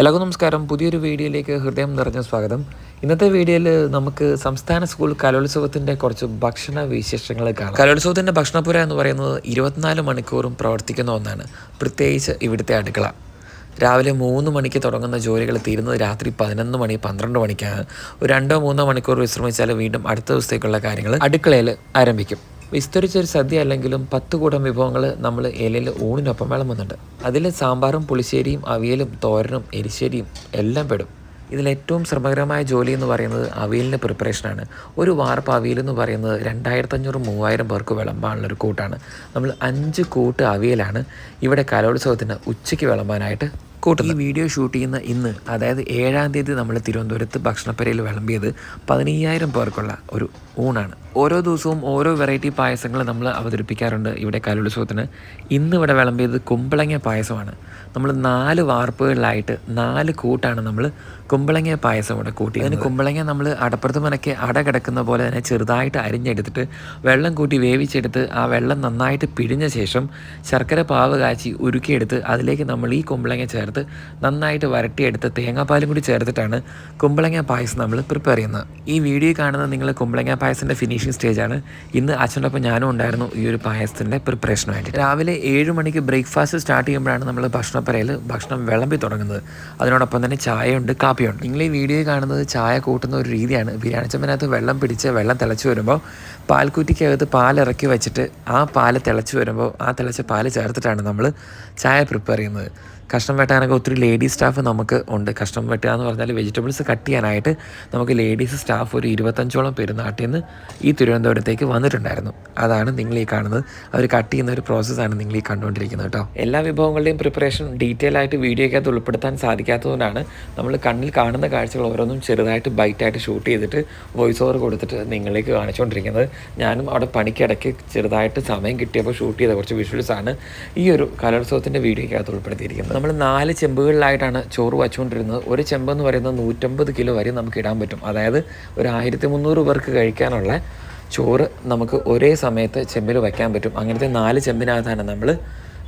എല്ലാവർക്കും നമസ്കാരം. പുതിയൊരു വീഡിയോയിലേക്ക് ഹൃദയം നിറഞ്ഞ സ്വാഗതം. ഇന്നത്തെ വീഡിയോയിൽ നമുക്ക് സംസ്ഥാന സ്കൂൾ കലോത്സവത്തിന്റെ കുറച്ച് ഭക്ഷണ വിശേഷങ്ങൾ കാണാം. കലോത്സവത്തിന്റെ ഭക്ഷണപുര എന്ന് പറയുന്നത് ഇരുപത്തിനാല് മണിക്കൂറും പ്രവർത്തിക്കുന്ന ഒന്നാണ്. പ്രത്യേകിച്ച് ഇവിടുത്തെ അടുക്കള. രാവിലെ മൂന്ന് മണിക്ക് തുടങ്ങുന്ന ജോലികൾ തീരുന്നത് രാത്രി പതിനൊന്ന് മണി പന്ത്രണ്ട് മണിക്കാണ്. ഒരു രണ്ടോ മൂന്നോ മണിക്കൂർ വിശ്രമിച്ചാൽ വീണ്ടും അടുത്ത ദിവസത്തേക്കുള്ള കാര്യങ്ങൾ അടുക്കളയിൽ ആരംഭിക്കും. വിസ്തരിച്ചൊരു സദ്യ അല്ലെങ്കിലും പത്ത് കൂടം വിഭവങ്ങൾ നമ്മൾ ഇലയിൽ ഊണിനൊപ്പം വിളമ്പുന്നുണ്ട്. അതിൽ സാമ്പാറും പുളിശ്ശേരിയും അവിയലും തോരനും എരിശ്ശേരിയും എല്ലാം പെടും. ഇതിൽ ഏറ്റവും ശ്രമകരമായ ജോലി എന്ന് പറയുന്നത് അവിയലിന്റെ പ്രിപ്പറേഷനാണ് ഒരു വാർപ്പ് അവിയൽ എന്ന് പറയുന്നത് രണ്ടായിരത്തഞ്ഞൂറ് മൂവായിരം പേർക്ക് വിളമ്പാനുള്ളൊരു കൂട്ടാണ്. നമ്മൾ അഞ്ച് കൂട്ട് അവിയലാണ് ഇവിടെ കലോത്സവത്തിന് ഉച്ചയ്ക്ക് വിളമ്പാനായിട്ട് കൂട്ടുന്നത്. ഈ വീഡിയോ ഷൂട്ട് ചെയ്യുന്ന ഇന്ന് അതായത് ഏഴാം തീയതി നമ്മൾ തിരുവനന്തപുരത്ത് ഭക്ഷണപ്പരയിൽ വിളമ്പിയത് പതിനയ്യായിരം പേർക്കുള്ള ഒരു ഊണാണ്. ഓരോ ദിവസവും ഓരോ വെറൈറ്റി പായസങ്ങൾ നമ്മൾ അവതരിപ്പിക്കാറുണ്ട് ഇവിടെ കലോത്സവത്തിന് ഇന്ന് ഇവിടെ വിളമ്പിയത് കുമ്പളങ്ങ പായസമാണ്. നമ്മൾ നാല് വാർപ്പുകളിലായിട്ട് നാല് കൂട്ടാണ് നമ്മൾ കുമ്പളങ്ങ പായസം ഇവിടെ കൂട്ടി. അതിന് കുമ്പളങ്ങ നമ്മൾ അടപ്പുറത്ത് മനക്ക് അട കിടക്കുന്ന പോലെ തന്നെ ചെറുതായിട്ട് അരിഞ്ഞെടുത്തിട്ട് വെള്ളം കൂട്ടി വേവിച്ചെടുത്ത് ആ വെള്ളം നന്നായിട്ട് പിഴിഞ്ഞ ശേഷം ശർക്കര പാവ് കാച്ചി ഉരുക്കിയെടുത്ത് അതിലേക്ക് നമ്മൾ ഈ കുമ്പളങ്ങ ചേർത്ത് നന്നായിട്ട് വരട്ടിയെടുത്ത് തേങ്ങാപ്പാലും കൂടി ചേർത്തിട്ടാണ് കുമ്പളങ്ങ പായസം നമ്മൾ പ്രിപ്പയർ ചെയ്യുന്നത്. ഈ വീഡിയോ കാണുന്ന നിങ്ങൾ കുമ്പളങ്ങ പായസത്തിന്റെ ഫിനിഷിംഗ് സ്റ്റേജാണ് ഇന്ന് അച്ഛനൊപ്പം ഞാനും ഉണ്ടായിരുന്നു ഈ ഒരു പായസത്തിന്റെ പ്രിപ്പറേഷനുമായിട്ട് രാവിലെ ഏഴ് മണിക്ക് ബ്രേക്ക്ഫാസ്റ്റ് സ്റ്റാർട്ട് ചെയ്യുമ്പോഴാണ് നമ്മൾ ഭക്ഷണപ്പരയിൽ ഭക്ഷണം വിളമ്പി തുടങ്ങുന്നത്. അതിനോടൊപ്പം തന്നെ ചായയുണ്ട് കാപ്പിയുണ്ട്. നിങ്ങൾ ഈ വീഡിയോ കാണുന്നത് ചായ കൂട്ടുന്ന ഒരു രീതിയാണ്. ബിരിയാണി ചമ്മനകത്ത് വെള്ളം പിടിച്ച് വെള്ളം തിളച്ച് വരുമ്പോൾ പാൽക്കുറ്റിക്കകത്ത് പാലിറക്കി വെച്ചിട്ട് ആ പാൽ തിളച്ച് വരുമ്പോൾ ആ തിളച്ച പാൽ ചേർത്തിട്ടാണ് നമ്മൾ ചായ പ്രിപ്പയർ ചെയ്യുന്നത്. കഷ്ണം വെട്ടാനൊക്കെ ഒത്തിരി ലേഡീസ് സ്റ്റാഫ് നമുക്ക് ഉണ്ട്. കഷ്ണം വെട്ടുക എന്ന് പറഞ്ഞാൽ വെജിറ്റബിൾസ് കട്ട് ചെയ്യാനായിട്ട് നമുക്ക് ലേഡീസ് സ്റ്റാഫ് ഒരു ഇരുപത്തഞ്ചോളം പേര് നാട്ടിൽ നിന്ന് ഈ തിരുവനന്തപുരത്തേക്ക് വന്നിട്ടുണ്ടായിരുന്നു. അതാണ് നിങ്ങൾ ഈ കാണുന്നത്. അവർ കട്ട് ചെയ്യുന്ന ഒരു പ്രോസസ്സാണ് നിങ്ങൾ ഈ കണ്ടുകൊണ്ടിരിക്കുന്നത് കേട്ടോ. എല്ലാ വിഭവങ്ങളുടെയും പ്രിപ്പറേഷൻ ഡീറ്റെയിൽ ആയിട്ട് വീഡിയോയ്ക്കകത്ത് ഉൾപ്പെടുത്താൻ സാധിക്കാത്തതുകൊണ്ടാണ് നമ്മൾ കണ്ണിൽ കാണുന്ന കാഴ്ചകൾ ഓരോന്നും ചെറുതായിട്ട് ബൈറ്റായിട്ട് ഷൂട്ട് ചെയ്തിട്ട് വോയിസ് ഓവർ കൊടുത്തിട്ട് നിങ്ങളിലേക്ക് കാണിച്ചുകൊണ്ടിരിക്കുന്നത്. ഞാനും അവിടെ പണിക്കിടയ്ക്ക് ചെറുതായിട്ട് സമയം കിട്ടിയപ്പോൾ ഷൂട്ട് ചെയ്ത കുറച്ച് വിഷ്വൽസ് ആണ് ഈ ഒരു കലോത്സവത്തിന്റെ വീഡിയോയ്ക്കകത്ത് ഉൾപ്പെടുത്തിയിരിക്കുന്നത്. നമ്മൾ നാല് ചെമ്പുകളിലായിട്ടാണ് ചോറ് വച്ചുകൊണ്ടിരുന്നത്. ഒരു ചെമ്പ് എന്ന് പറയുന്നത് നൂറ്റമ്പത് കിലോ വരെ നമുക്ക് ഇടാൻ പറ്റും. അതായത് ഒരു ആയിരത്തി മുന്നൂറ് പേർക്ക് കഴിക്കാനുള്ള ചോറ് നമുക്ക് ഒരേ സമയത്ത് ചെമ്പിൽ വയ്ക്കാൻ പറ്റും. അങ്ങനത്തെ നാല് ചെമ്പിനകത്താണ് നമ്മൾ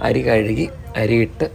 അരി കഴുകി അരിയിട്ട്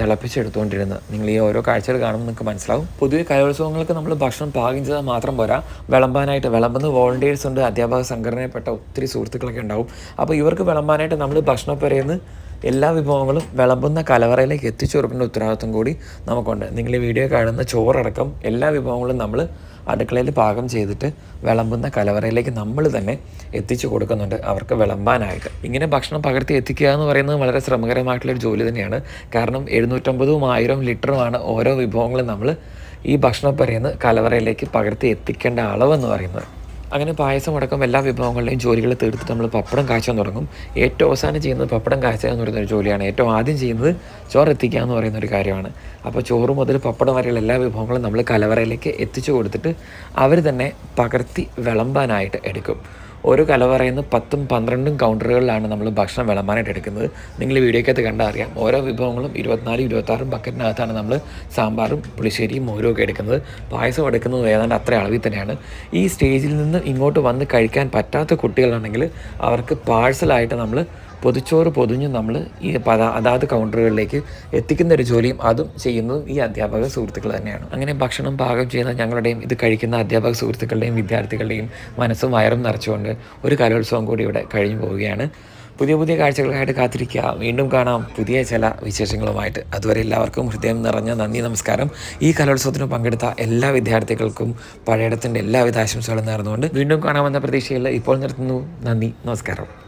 തിളപ്പിച്ചെടുത്തുകൊണ്ടിരുന്നത്. നിങ്ങൾ ഈ ഓരോ കാഴ്ചകൾ കാണുമ്പോൾ നിങ്ങൾക്ക് മനസ്സിലാവും. പൊതുവെ കലോത്സവങ്ങൾക്ക് നമ്മൾ ഭക്ഷണം പാകം ചെയ്താൽ മാത്രം പോരാ. വിളമ്പാനായിട്ട് വിളമ്പുന്ന വോളണ്ടിയേഴ്സ് ഉണ്ട്. അധ്യാപക സംഘടനയിൽപ്പെട്ട ഒത്തിരി സുഹൃത്തുക്കളൊക്കെ ഉണ്ടാവും. അപ്പോൾ ഇവർക്ക് വിളമ്പാനായിട്ട് നമ്മൾ ഭക്ഷണപ്പുരയിൽ എല്ലാ വിഭവങ്ങളും വിളമ്പുന്ന കലവറയിലേക്ക് എത്തിച്ചു കൊടുക്കേണ്ട ഉത്തരവാദിത്വം കൂടി നമുക്കുണ്ട്. നിങ്ങൾ ഈ വീഡിയോ കാണുന്ന ചോറടക്കം എല്ലാ വിഭവങ്ങളും നമ്മൾ അടുക്കളയിൽ പാകം ചെയ്തിട്ട് വിളമ്പുന്ന കലവറയിലേക്ക് നമ്മൾ തന്നെ എത്തിച്ചു കൊടുക്കുന്നുണ്ട്. അവർക്ക് വിളമ്പാനായിട്ട്. ഇങ്ങനെ ഭക്ഷണം പകർത്തി എത്തിക്കുക എന്ന് പറയുന്നത് വളരെ ശ്രമകരമായിട്ടുള്ളൊരു ജോലി തന്നെയാണ്. കാരണം എഴുന്നൂറ്റമ്പതും ആയിരം ലിറ്ററുമാണ് ഓരോ വിഭവങ്ങളും നമ്മൾ ഈ ഭക്ഷണം പറയുന്ന കലവറയിലേക്ക് പകർത്തി എത്തിക്കേണ്ട അളവെന്ന് പറയുന്നത്. അങ്ങനെ പായസം അടക്കം എല്ലാ വിഭവങ്ങളുടെയും ജോലികൾ തീർത്തിട്ട് നമ്മൾ പപ്പടം കാച്ചാൻ തുടങ്ങും. ഏറ്റവും അവസാനം ചെയ്യുന്നത് പപ്പടം കാച്ചുക എന്ന് പറയുന്ന ഒരു ജോലിയാണ്. ഏറ്റവും ആദ്യം ചെയ്യുന്നത് ചോറ് എത്തിക്കുക എന്ന് പറയുന്ന ഒരു കാര്യമാണ്. അപ്പോൾ ചോറ് മുതൽ പപ്പടം വരെയുള്ള എല്ലാ വിഭവങ്ങളും നമ്മൾ കലവറയിലേക്ക് എത്തിച്ചു കൊടുത്തിട്ട് അവർ തന്നെ പകർത്തി വിളമ്പാനായിട്ട് എടുക്കും. ഓരോ കലവറയിൽ നിന്ന് പത്തും പന്ത്രണ്ടും കൗണ്ടറുകളിലാണ് നമ്മൾ ഭക്ഷണം വിളമ്പാനായിട്ട് എടുക്കുന്നത്. നിങ്ങൾ വീഡിയോക്കകത്ത് കണ്ടാൽ അറിയാം. ഓരോ വിഭവങ്ങളും ഇരുപത്തിനാല് ഇരുപത്താറും ബക്കറ്റിനകത്താണ് നമ്മൾ സാമ്പാറും പുളിശ്ശേരിയും മോരും ഒക്കെ എടുക്കുന്നത്. പായസം എടുക്കുന്നത് ഏതാണ്ട് അത്ര അളവിൽ തന്നെയാണ്. ഈ സ്റ്റേജിൽ നിന്ന് ഇങ്ങോട്ട് വന്ന് കഴിക്കാൻ പറ്റാത്ത കുട്ടികളാണെങ്കിൽ അവർക്ക് പാഴ്സലായിട്ട് നമ്മൾ പൊതിച്ചോറ് പൊതിഞ്ഞ് നമ്മൾ ഈ പത അതാത് കൗണ്ടറുകളിലേക്ക് എത്തിക്കുന്ന ഒരു ജോലിയും അതും ചെയ്യുന്നതും ഈ അധ്യാപക സുഹൃത്തുക്കൾ തന്നെയാണ്. അങ്ങനെ ഭക്ഷണം പാകം ചെയ്യുന്ന ഞങ്ങളുടെയും ഇത് കഴിക്കുന്ന അധ്യാപക സുഹൃത്തുക്കളുടെയും വിദ്യാർത്ഥികളുടെയും മനസ്സും വയറും നിറച്ചുകൊണ്ട് ഒരു കലോത്സവം കൂടി ഇവിടെ കഴിഞ്ഞു പോവുകയാണ്. പുതിയ പുതിയ കാഴ്ചകളായിട്ട് കാത്തിരിക്കുക. വീണ്ടും കാണാം പുതിയ ചില വിശേഷങ്ങളുമായിട്ട്. അതുവരെ എല്ലാവർക്കും ഹൃദയം നിറഞ്ഞ നന്ദി നമസ്കാരം. ഈ കലോത്സവത്തിന് പങ്കെടുത്ത എല്ലാ വിദ്യാർത്ഥികൾക്കും പഴയടത്തിന്റെ എല്ലാവിധ ആശംസകളും നേർന്നുകൊണ്ട് വീണ്ടും കാണാമെന്ന പ്രതീക്ഷയിൽ ഇപ്പോൾ നിർത്തുന്നു. നന്ദി നമസ്കാരം.